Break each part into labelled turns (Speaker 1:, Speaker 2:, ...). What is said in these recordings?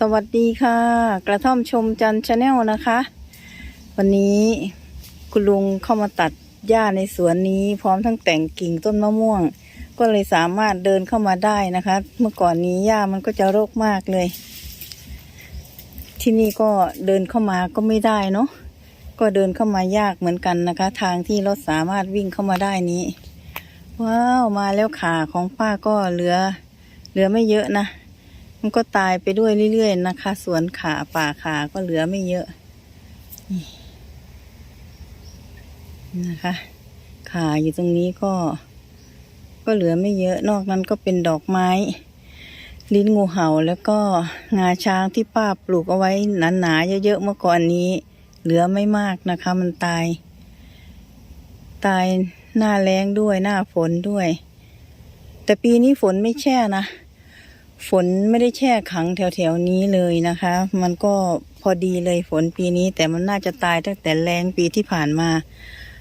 Speaker 1: สวัสดีค่ะ กระท่อมชมจันชาแนลนะคะ วันนี้คุณลุงเข้ามาตัดหญ้าในสวนนี้ พร้อมทั้งแต่งกิ่งต้นมะม่วง ก็เลยสามารถเดินเข้ามาได้นะคะ เมื่อก่อนนี้หญ้ามันก็จะรกมากเลย ที่นี่ก็เดินเข้ามาก็ไม่ได้เนาะก็เดินเข้ามายากเหมือนกันนะคะ ทางที่รถสามารถวิ่งเข้ามาได้นี้ ว้าวมาแล้วขาของป้าก็เหลือ เหลือไม่เยอะนะ มันก็ตายไปด้วยเรื่อยๆนะคะ สวนขาป่าขาก็เหลือไม่เยอะนี่นะคะ ขาอยู่ตรงนี้ก็ ก็เหลือไม่เยอะนอกนั้นก็เป็นดอกไม้ ลิ้นงูเห่าแล้วก็งาช้างที่ป้าปลูกเอาไว้หนาๆเยอะๆเมื่อก่อนนี้ เหลือไม่มากนะคะ มันตาย ตายหน้าแรงด้วยหน้าฝนด้วย แต่ปีนี้ฝนไม่แช่นะ ฝนไม่ได้แช่ขังแถวๆนี้เลยนะคะ มันก็พอดีเลยฝนปีนี้ แต่มันน่าจะตายตั้งแต่แรงปีที่ผ่านมา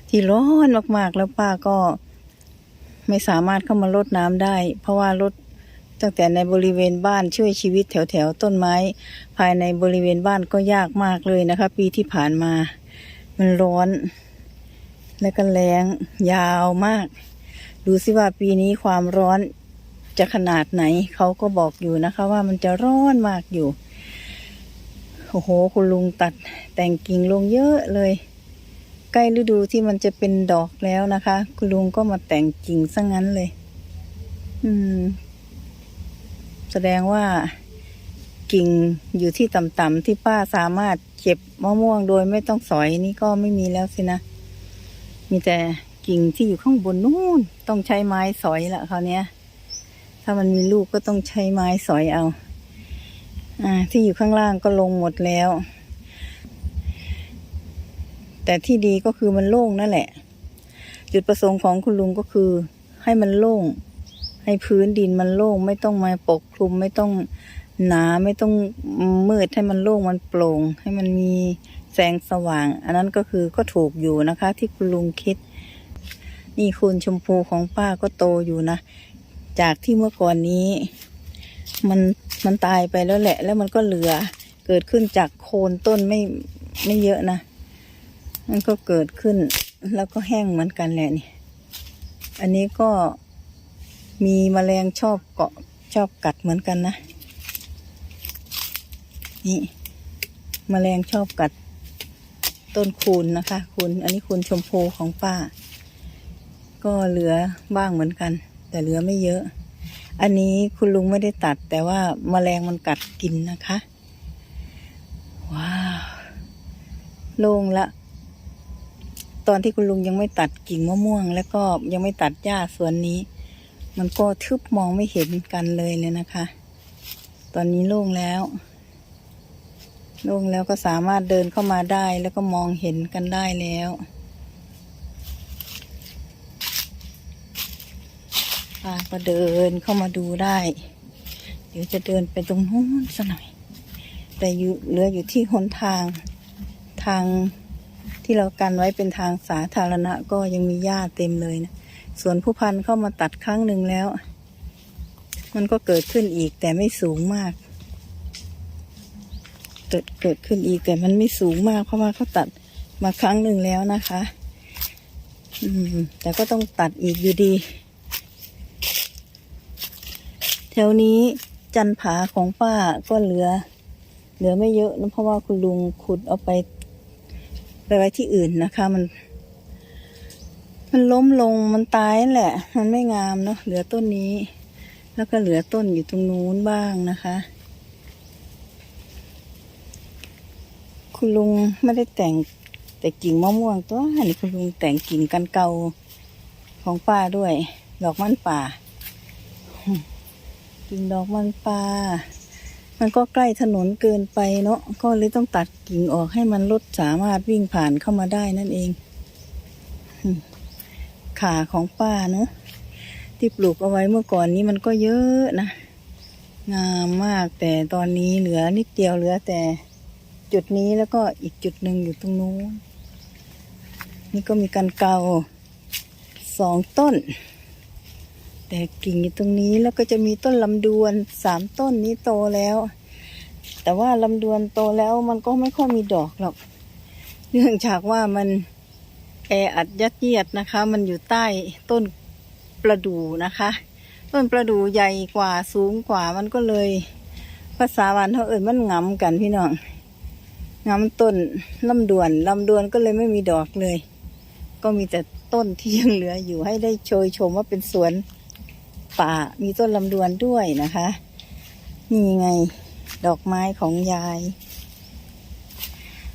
Speaker 1: ที่ร้อนมากๆแล้วป้าก็ ไม่สามารถเข้ามารดน้ำได้ เพราะว่ารดตั้งแต่ในบริเวณบ้านช่วยชีวิตแถวๆต้นไม้ ภายในบริเวณบ้านก็ยากมากเลยนะคะ ปีที่ผ่านมา มันร้อน และก็แรงยาวมาก ดูสิว่าปีนี้ความร้อน จะขนาดไหน เขาก็บอกอยู่นะคะว่ามันจะร้อนมากอยู่ โอ้โห คุณลุงตัดแต่งกิ่งลงเยอะเลย ใกล้ฤดูที่มันจะเป็นดอกแล้วนะคะ คุณลุงก็มาแต่งกิ่งซะงั้นเลย อืม แสดงว่ากิ่งอยู่ที่ต่ำๆที่ป้าสามารถเก็บมะม่วงโดยไม่ต้องสอยนี่ก็ไม่มีแล้วสินะ มีแต่กิ่งที่อยู่ข้างบนนู่น ต้องใช้ไม้สอยละคราวเนี้ย ถ้ามันมีลูกก็ต้องใช้ไม้สอยเอาอ่าที่อยู่ข้างล่างก็ลงหมดแล้ว แต่ที่ดีก็คือมันโล่งนั่นแหละ จุดประสงค์ของคุณลุงก็คือ ให้มันโล่ง ให้พื้นดินมันโล่ง ไม่ต้องมาปกคลุมไม่ต้องหนาไม่ต้องมืดให้มันโล่งมันโปร่ง ให้มันมีแสงสว่าง อันนั้นก็คือก็ถูกอยู่นะคะ ที่คุณลุงคิด นี่คุณชมพูของป้าก็โตอยู่นะ จากที่เมื่อก่อนนี้ มันมันตายไปแล้วแหละ แล้วมันก็เหลือเกิดขึ้นจากโคนต้นไม่ไม่เยอะนะ มันก็เกิดขึ้น แล้วก็แห้งเหมือนกันแหละนี่ อันนี้ก็มีแมลงชอบเกาะชอบกัดเหมือนกันนะ นี่แมลงชอบกัดต้นคูณนะคะ คูณอันนี้คูณชมพูของป้า ก็เหลือบ้างเหมือนกัน แต่เหลือไม่เยอะ อันนี้คุณลุงไม่ได้ตัด แต่ว่าแมลงมันกัดกินนะคะ ว้าว โล่งละ ตอนที่คุณลุงยังไม่ตัดกิ่งมะม่วง แล้วก็ยังไม่ตัดหญ้าสวนนี้ มันก็ทึบมองไม่เห็นกันเลยเลยนะคะ ตอนนี้โล่งแล้วโล่งแล้วก็สามารถเดินเข้ามาได้แล้วก็มองเห็นกันได้แล้ว ป้าก็เดินเข้ามาดูได้ เดี๋ยวจะเดินไปตรงนู้นสักหน่อย แต่อยู่เหลืออยู่ที่หนทางทางที่เรากันไว้เป็นทางสาธารณะก็ยังมีหญ้าเต็มเลยนะส่วนผู้พันเข้ามาตัดครั้งหนึ่งแล้ว มันก็เกิดขึ้นอีกแต่ไม่สูงมาก เกิดเกิดขึ้นอีกแต่มันไม่สูงมาก เพราะว่าเขาตัดมาครั้งหนึ่งแล้วนะคะ อืม แต่ก็ต้องตัดอีกอยู่ดี แถวนี้จันผาของป้าก็เหลือ เหลือไม่เยอะนะเพราะว่าคุณลุงขุดเอาไป ไปไว้ที่อื่นนะคะ มัน มันล้มลงมันตายนั่นแหละ มันไม่งามเนาะเหลือต้นนี้ แล้วก็เหลือต้นอยู่ตรงนู้นบ้างนะคะ คุณลุงไม่ได้แต่งแต่กิ่งมะม่วงตัวนี่คุณลุงแต่งกิ่งกันเกาของป้าด้วย ดอกมันป่า กิ่งดอกมันป่ามันก็ใกล้ถนนเกินไปเนาะ ก็เลยต้องตัดกิ่งออกให้มันรถสามารถวิ่งผ่านเข้ามาได้นั่นเอง ขาของป้าเนาะที่ปลูกเอาไว้เมื่อก่อนนี้มันก็เยอะนะ งามมากแต่ตอนนี้เหลือนิดเดียวเหลือแต่จุดนี้แล้วก็อีกจุดหนึ่งอยู่ตรงนู้น นี่ก็มีกันเกาสองต้น แต่กิ่งอยู่ตรงนี้แล้วก็จะมีต้นลำดวนสามต้นนี้โตแล้ว แต่ว่าลำดวนโตแล้วมันก็ไม่ค่อยมีดอกหรอก เนื่องจากว่ามันแออัดยัดเยียดนะคะ มันอยู่ใต้ต้นประดู่นะคะ ต้นประดู่ใหญ่กว่าสูงกว่ามันก็เลย ภาษาวันเขาเอ่ยมันงำกันพี่น้องงำต้นลำดวนลำดวนก็เลยไม่มีดอกเลย ก็มีแต่ต้นที่ยังเหลืออยู่ให้ได้โชยชมว่าเป็นสวน ป่า มีต้นลำดวนด้วยนะคะ นี่ไงดอกไม้ของยาย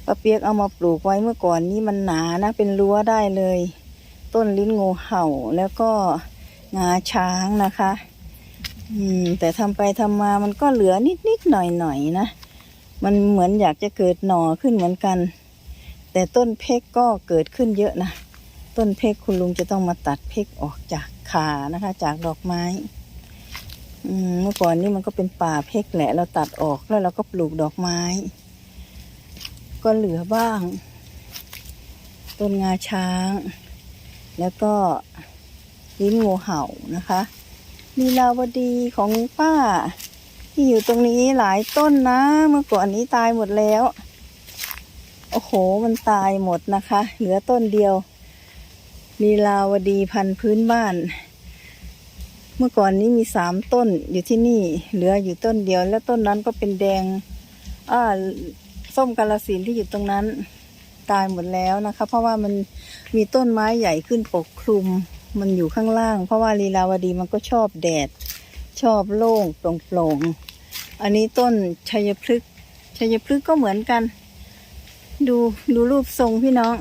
Speaker 1: ป้าเปียกเอามาปลูกไว้เมื่อก่อนนี้มันหนานะเป็นรั้วได้เลย ต้นลิ้นงูเห่าแล้วก็งาช้างนะคะ อืม แต่ทำไปทำมามันก็เหลือนิดนิดหน่อยหน่อยนะ มันเหมือนอยากจะเกิดหน่อขึ้นเหมือนกัน แต่ต้นเพกก็เกิดขึ้นเยอะนะ ต้นเพกคุณลุงจะต้องมาตัดเพกออกจาก ขานะคะ จากดอกไม้เมื่อก่อนนี่มันก็เป็นป่าเพกแหละเราตัดออกแล้วเราก็ปลูกดอกไม้ ก็เหลือบ้าง ต้นงาช้าง แล้วก็ลิ้นงูเห่านะคะลีลาวดีของป้า ที่อยู่ตรงนี้หลายต้นนะ เมื่อก่อนนี้ตายหมดแล้ว โอ้โหมันตายหมดนะคะ เหลือต้นเดียว ลีลาวดีพันธุ์พื้นบ้าน เมื่อก่อนนี้มีสามต้นอยู่ที่นี่ เหลืออยู่ต้นเดียว แล้วต้นนั้นก็เป็นแดงอ่าส้มกาลสินที่อยู่ตรงนั้น ตายหมดแล้วนะคะ เพราะว่ามันมีต้นไม้ใหญ่ขึ้นปกคลุม มันอยู่ข้างล่าง เพราะว่าลีลาวดีมันก็ชอบแดด ชอบโล่งโปร่งๆอันนี้ต้นชัยพฤกษ์ชัยพฤกษ์ก็เหมือนกัน ดูดูรูปทรงพี่น้อง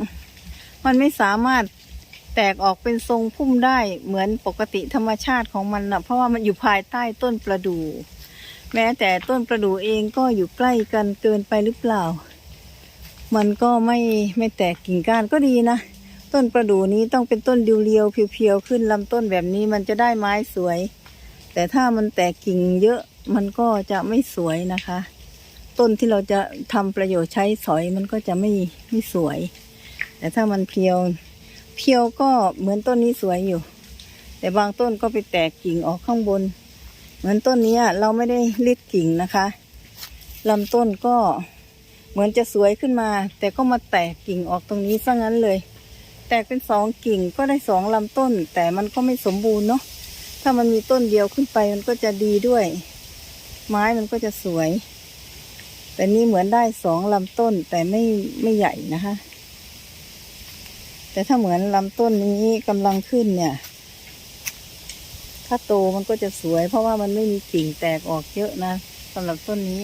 Speaker 1: มันไม่สามารถ แตกออกเป็นทรงพุ่มได้เหมือนปกติธรรมชาติของมันนะเพราะว่ามันอยู่ภายใต้ต้นประดู่แม้แต่ต้นประดู่เองก็อยู่ใกล้กันเกินไปหรือเปล่า มันก็ไม่ไม่แตกกิ่งก้านก็ดีนะ ต้นประดู่นี้ต้องเป็นต้นเรียวๆเพียวๆขึ้นลำต้นแบบนี้มันจะได้ไม้สวย แต่ถ้ามันแตกกิ่งเยอะมันก็จะไม่สวยนะคะ ต้นที่เราจะทำประโยชน์ใช้สอยมันก็จะไม่ไม่สวย แต่ถ้ามันเพียว เพียวก็เหมือนต้นนี้สวยอยู่ แต่บางต้นก็ไปแตกกิ่งออกข้างบน เหมือนต้นนี้เราไม่ได้รีดกิ่งนะคะลำต้นก็เหมือนจะสวยขึ้นมา แต่ก็มาแตกกิ่งออกตรงนี้ซะงั้นเลย แตกเป็นสองกิ่งก็ได้สองลำต้น แต่มันก็ไม่สมบูรณ์เนาะถ้ามันมีต้นเดียวขึ้นไปมันก็จะดีด้วย ไม้มันก็จะสวย แต่นี่เหมือนได้สองลำต้นแต่ไม่ไม่ใหญ่นะคะ แต่ถ้าเหมือนลำต้นนี้กำลังขึ้นเนี่ย ถ้าโตมันก็จะสวย เพราะว่ามันไม่มีกิ่งแตกออกเยอะนะสำหรับต้นนี้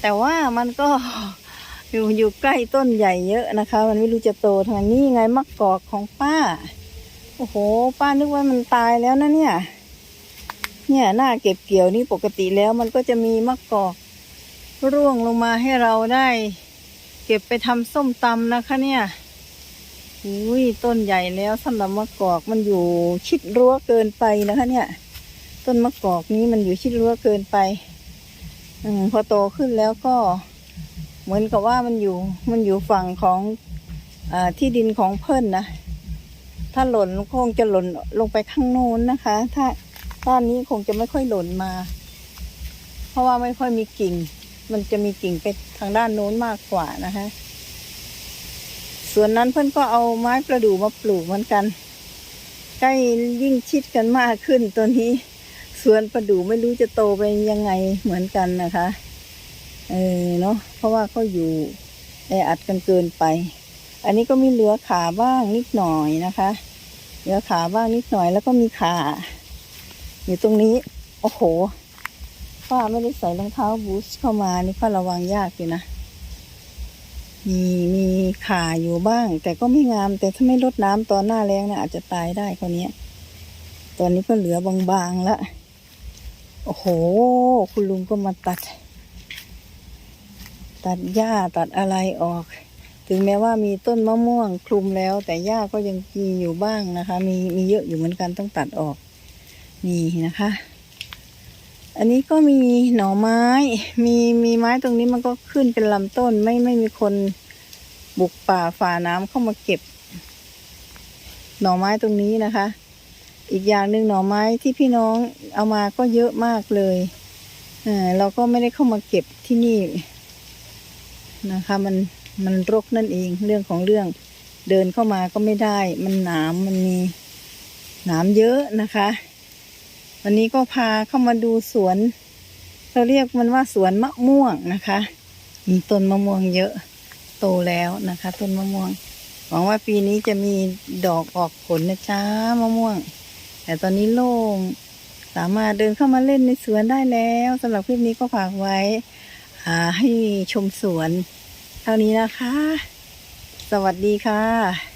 Speaker 1: แต่ว่ามันก็อยู่อยู่ใกล้ต้นใหญ่เยอะนะคะ มันไม่รู้จะโตทางนี้ไงมะกอกของป้า โอ้โห ป้านึกว่ามันตายแล้วนะเนี่ย เนี่ยหน้าเก็บเกี่ยวนี่ปกติแล้วมันก็จะมีมะกอกร่วงลงมาให้เราได้ เก็บไปทำส้มตำนะคะเนี่ย อุ้ยต้นใหญ่แล้วสำหรับมะกอกมันอยู่ชิดรั้วเกินไปนะคะ เนี่ย ต้นมะกอกนี้มันอยู่ชิดรั้วเกินไปอืมพอโตขึ้นแล้วก็ เหมือนกับว่ามันอยู่มันอยู่ฝั่งของอาที่ดินของเพิ่นนะถ้าหล่นคงจะหล่นลงไปข้างโน้นนะคะ ถ้าด้านนี้คงจะไม่ค่อยหล่นมา เพราะว่าไม่ค่อยมีกิ่ง มันจะมีกิ่งไปทางด้านโน้นมากกว่านะคะ ส่วนนั้นเพื่อนก็เอาไม้ประดู่มาปลูกเหมือนกัน ใกล้ยิ่งชิดกันมากขึ้นตัวนี้สวนประดู่ไม่รู้จะโตไปยังไงเหมือนกันนะคะ เออเนาะเพราะว่าเขาอยู่แออัดกันเกินไป อันนี้ก็มีเหลือขาบ้างนิดหน่อยนะคะเหลือขาบ้างนิดหน่อยแล้วก็มีขาอยู่ตรงนี้ โอ้โหป้าไม่ได้ใส่รองเท้าบูทเข้ามานี่ก็ระวังยากอยู่นะ มีมีขาอยู่บ้าง แต่ก็ไม่งาม แต่ถ้าไม่ลดน้ำตอนหน้าแรงนะอาจจะตายได้คนนี้ยตอนนี้ก็เหลือบางๆแล้วโอ้โห คุณลุงก็มาตัด ตัดหญ้าตัดอะไรออก ถึงแม้ว่ามีต้นมะม่วงคลุมแล้ว แต่หญ้าก็ยังมีอยู่บ้างนะคะ มีมีเยอะอยู่เหมือนกันต้องตัดออก นี่นะคะ อันนี้ก็มีหน่อไม้ มีมีไม้ตรงนี้มันก็ขึ้นเป็นลำต้นไม่ไม่มีคนบุกป่าฝ่าน้ำเข้ามาเก็บ หน่อไม้ตรงนี้นะคะ อีกอย่างหนึ่งหน่อไม้ที่พี่น้องเอามาก็เยอะมากเลยเออเราก็ไม่ได้เข้ามาเก็บที่นี่นะคะ มันมันรกนั่นเองเรื่องของเรื่องเดินเข้ามาก็ไม่ได้ มันหนามมันมีหนามเยอะนะคะ วันนี้ก็พาเข้ามาดูสวน เราเรียกมันว่าสวนมะม่วงนะคะ มีต้นมะม่วงเยอะโตแล้วนะคะ ต้นมะม่วง หวังว่าปีนี้จะมีดอกออกผลนะจ๊ะมะม่วง แต่ตอนนี้โล่งสามารถเดินเข้ามาเล่นในสวนได้แล้วสำหรับคลิปนี้ก็ฝากไว้ให้ชมสวน เท่านี้นะคะ สวัสดีค่ะ